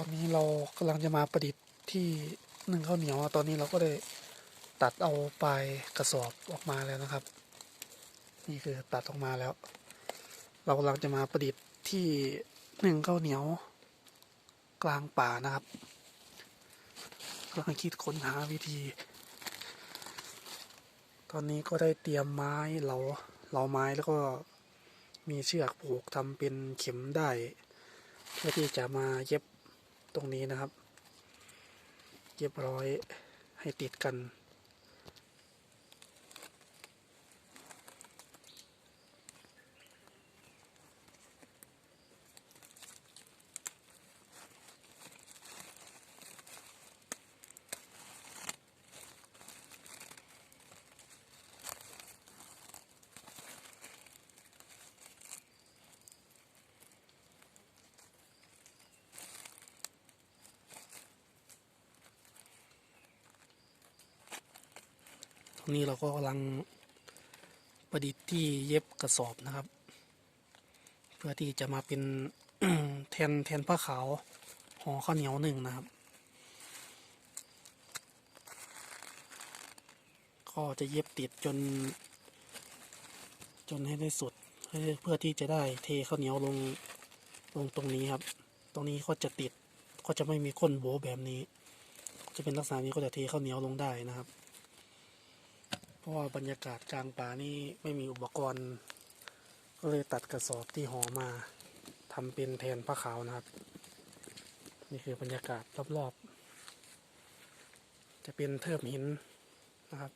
ตอนนี้เรากำลังจะมาประดิษฐ์ที่นึ่งข้าวเหนียว ตอนนี้เราก็ได้ตัดเอาปลายกระสอบออกมาแล้วนะครับ นี่คือตัดออกมาแล้ว เรากำลังจะมาประดิษฐ์ที่นึ่งข้าวเหนียว กลางป่านะครับกำลังคิดค้นหาวิธี ตอนนี้ก็ได้เตรียมไม้เหลาเหลาไม้แล้วก็มีเชือกผูกทำเป็นเข็มได้ เพื่อที่จะมาเย็บ ตรงนี้นะครับ เรียบร้อยให้ติดกัน นี้เราก็กำลังประดิษฐ์ที่เย็บกระสอบนะครับ เพื่อที่จะมาเป็นแทนแทนผ้าขาวห่อข้าวเหนียวหนึ่งนะครับ ก็จะเย็บติดจน จนให้ได้สุดเพื่อที่จะได้เทข้าวเหนียวลงลงตรงนี้ครับ ตรงนี้ก็จะติดก็จะไม่มีก้นโบแบบนี้ จะเป็นลักษณะนี้ก็จะเทข้าวเหนียวลงได้นะครับ ราะว่าบรรยากาศกลางป่านี่ไม่มีอุปกรณ์ ก็เลยตัดกระสอบที่ห่อมาทำเป็นแทนผ้าขาวนะครับ นี่คือบรรยากาศรอบๆ จะเป็นเทิบหินนะครับ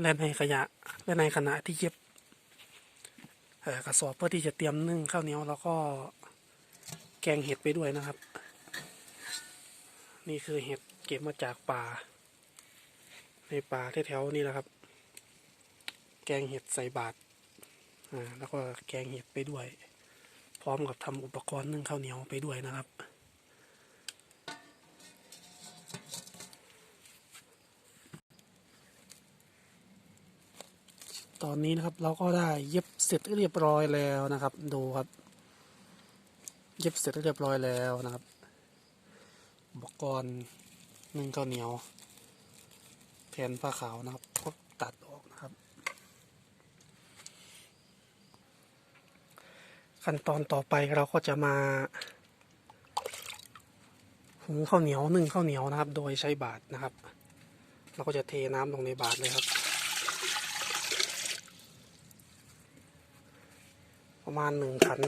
และในขยะและในขณะที่เย็บกระสอบเพื่อที่จะเตรียมนึ่งข้าวเหนียวแล้วก็แกงเห็ดไปด้วยนะครับ นี่คือเห็ดเก็บมาจากป่า ในป่าแถวๆนี่แหละครับ แกงเห็ดใส่บาตรอ่าแล้วก็แกงเห็ดไปด้วย พร้อมกับทำอุปกรณ์นึ่งข้าวเหนียวไปด้วยนะครับตอนนี้นะครับเราก็ได้เย็บเสร็จเรียบร้อยแล้วนะครับ ดูครับ เย็บเสร็จเรียบร้อยแล้วนะครับ อุปกรณ์นึ่งข้าวเหนียวแทนผ้าขาวนะครับก็ตัดออกนะครับ ขั้นตอนต่อไปเราก็จะมาหุงข้าวเหนียวนึ่งข้าวเหนียวนะครับ โดยใช้บาตรนะครับ เราก็จะเทน้ำลงในบาตรเลยครับ ประมาณหนึ่งขัน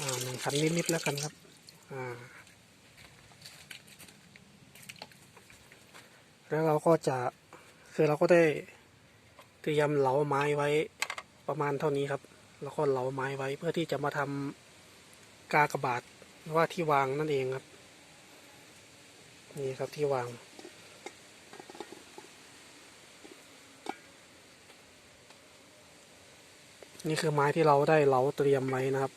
หนึ่งขันนิดๆแล้วกันครับแล้วเราก็จะคือเราก็ได้เตรียมเหลาไม้ไว้ประมาณเท่านี้ครับ แล้วก็เหลาไม้ไว้เพื่อที่จะมาทำกากบาทหรือว่าที่วางนั่นเองครับ นี่ครับที่วางนี่คือไม้ที่เราได้เหลาเตรียมไว้นะครับ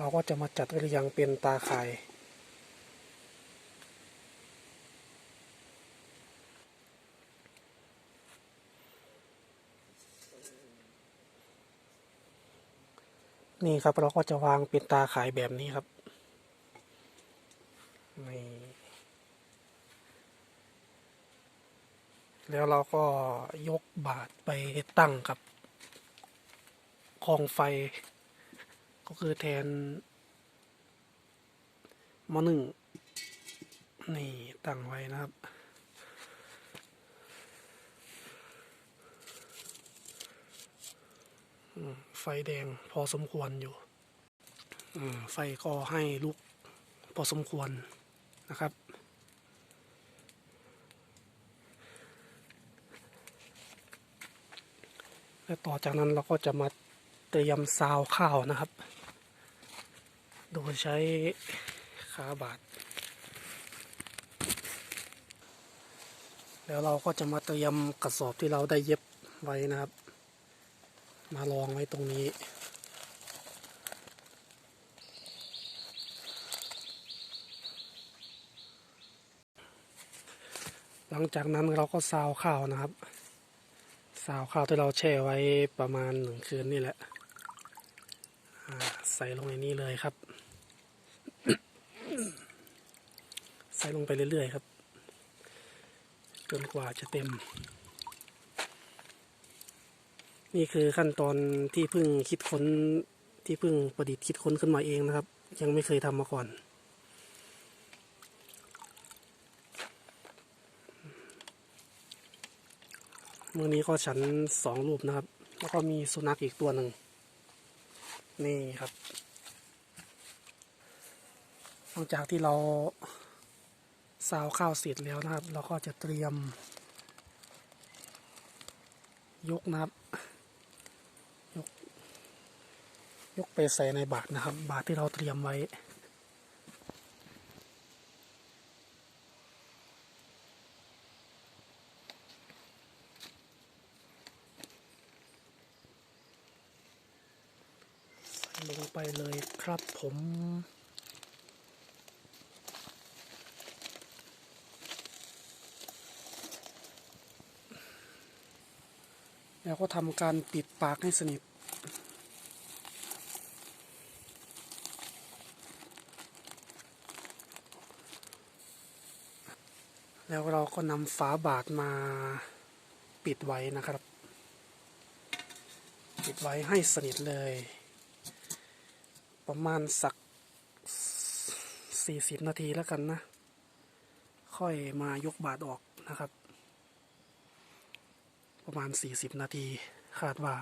เราก็จะมาจัดเรียงเป็นตาข่ายนี่ครับเราก็จะวางเป็นตาขายแบบนี้ครับนี่แล้วเราก็ยกบาทไปตั้งกับกองไฟ ก็คือแทนมอหนึ่งนี่ตั้งไว้นะครับ ไฟแดงพอสมควรอยู่ ไฟก็ให้ลุกพอสมควรนะครับและต่อจากนั้นเราก็จะมาเตรียมซาวข้าวนะครับ โดยใช้ขาบาดแล้วเราก็จะมาเตรียมกระสอบที่เราได้เย็บไว้นะครับ มาลองไว้ตรงนี้หลังจากนั้นเราก็ซาวข้าวนะครับ ซาวข้าวที่เราแช่ไว้ประมาณหนึ่งคืนนี่แหละ ใส่ลงในนี้เลยครับ ใส่ลงไปเรื่อยๆครับ จนกว่าจะเต็ม นี่คือขั้นตอนที่เพิ่งคิดค้นที่เพิ่งประดิษฐ์คิดค้นขึ้นมาเองนะครับ ยังไม่เคยทำมาก่อนมื่อนี้ก็ฉันสองรูปนะครับ แล้วก็มีสุนัขอีกตัวหนึ่ง นี่ครับหลังจากที่เราซาวข้าวเสร็จแล้วนะครับ เราก็จะเตรียม ยกนะครับ ยก ยกไปใส่ในบาทนะครับ บาทที่เราเตรียมไว้ ใส่ลง ไปเลยครับผมแล้วก็ทำการปิดปากให้สนิทแล้วเราก็นำฝาบาทมาปิดไว้นะครับ ปิดไว้ให้สนิทเลย ประมาณสักสี่สิบนาทีแล้วกันนะ ค่อยมายกบาทออกนะครับ ประมาณสี่สิบนาทีคาดว่า